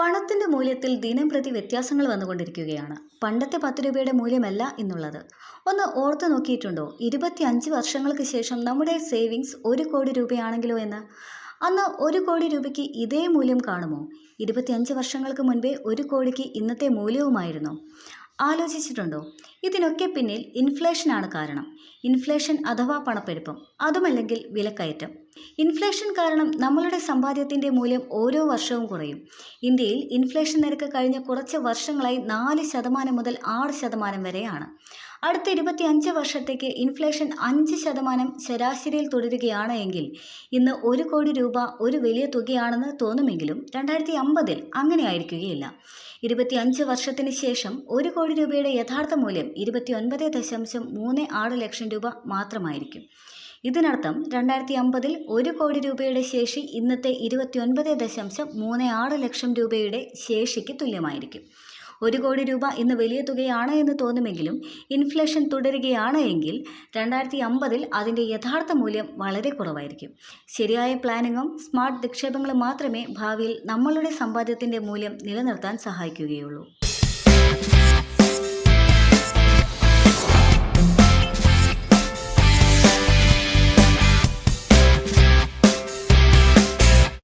പണത്തിന്റെ മൂല്യത്തിൽ ദിനം പ്രതി വ്യത്യാസങ്ങൾ വന്നുകൊണ്ടിരിക്കുകയാണ്. പണ്ടത്തെ പത്ത് രൂപയുടെ മൂല്യമല്ല ഇന്നുള്ളത്. ഒന്ന് ഓർത്തു നോക്കിയിട്ടുണ്ടോ? ഇരുപത്തി അഞ്ച് വർഷങ്ങൾക്ക് ശേഷം നമ്മുടെ സേവിങ്സ് ഒരു കോടി രൂപയാണെങ്കിലോ എന്ന്? അന്ന് ഒരു കോടി രൂപയ്ക്ക് ഇതേ മൂല്യം കാണുമോ? ഇരുപത്തിയഞ്ച് വർഷങ്ങൾക്ക് മുൻപേ ഒരു കോടിക്ക് ഇന്നത്തെ മൂല്യവുമായിരുന്നോ. ആലോചിച്ചിട്ടുണ്ടോ? ഇതിനൊക്കെ പിന്നിൽ ഇൻഫ്ലേഷനാണ് കാരണം. ഇൻഫ്ലേഷൻ അഥവാ പണപ്പെരുപ്പം അതുമല്ലെങ്കിൽ വിലക്കയറ്റം. ഇൻഫ്ലേഷൻ കാരണം നമ്മളുടെ സമ്പാദ്യത്തിന്റെ മൂല്യം ഓരോ വർഷവും കുറയും. ഇന്ത്യയിൽ ഇൻഫ്ലേഷൻ നിരക്ക് കഴിഞ്ഞ കുറച്ച് വർഷങ്ങളായി നാല് ശതമാനം മുതൽ ആറ് ശതമാനം വരെയാണ്. അടുത്ത ഇരുപത്തി അഞ്ച് വർഷത്തേക്ക് ഇൻഫ്ലേഷൻ അഞ്ച് ശതമാനം ശരാശരിയിൽ തുടരുകയാണ് എങ്കിൽ ഇന്ന് ഒരു കോടി രൂപ ഒരു വലിയ തുകയാണെന്ന് തോന്നുമെങ്കിലും രണ്ടായിരത്തി അമ്പതിൽ അങ്ങനെ ആയിരിക്കുകയില്ല ഇരുപത്തി അഞ്ച് വർഷത്തിന് ശേഷം ഒരു കോടി രൂപയുടെ യഥാർത്ഥ മൂല്യം ഇരുപത്തി ഒൻപത് ദശാംശം മൂന്ന് ആറ് ലക്ഷം രൂപ മാത്രമായിരിക്കും. ഇതിനർത്ഥം രണ്ടായിരത്തി അമ്പതിൽ ഒരു കോടി രൂപയുടെ ശേഷി ഇന്നത്തെ ഇരുപത്തി ഒൻപത് ദശാംശം മൂന്ന് ആറ് ലക്ഷം രൂപയുടെ ശേഷിക്ക് തുല്യമായിരിക്കും. ഒരു കോടി രൂപ ഇന്ന് വലിയ തുകയാണ് എന്ന് തോന്നുമെങ്കിലും ഇൻഫ്ലേഷൻ തുടരുകയാണ് എങ്കിൽ രണ്ടായിരത്തി അമ്പതിൽ അതിന്റെ യഥാർത്ഥ മൂല്യം വളരെ കുറവായിരിക്കും. ശരിയായ പ്ലാനിങ്ങും സ്മാർട്ട് നിക്ഷേപങ്ങളും മാത്രമേ ഭാവിയിൽ നമ്മളുടെ സമ്പാദ്യത്തിന്റെ മൂല്യം നിലനിർത്താൻ സഹായിക്കുകയുള്ളൂ.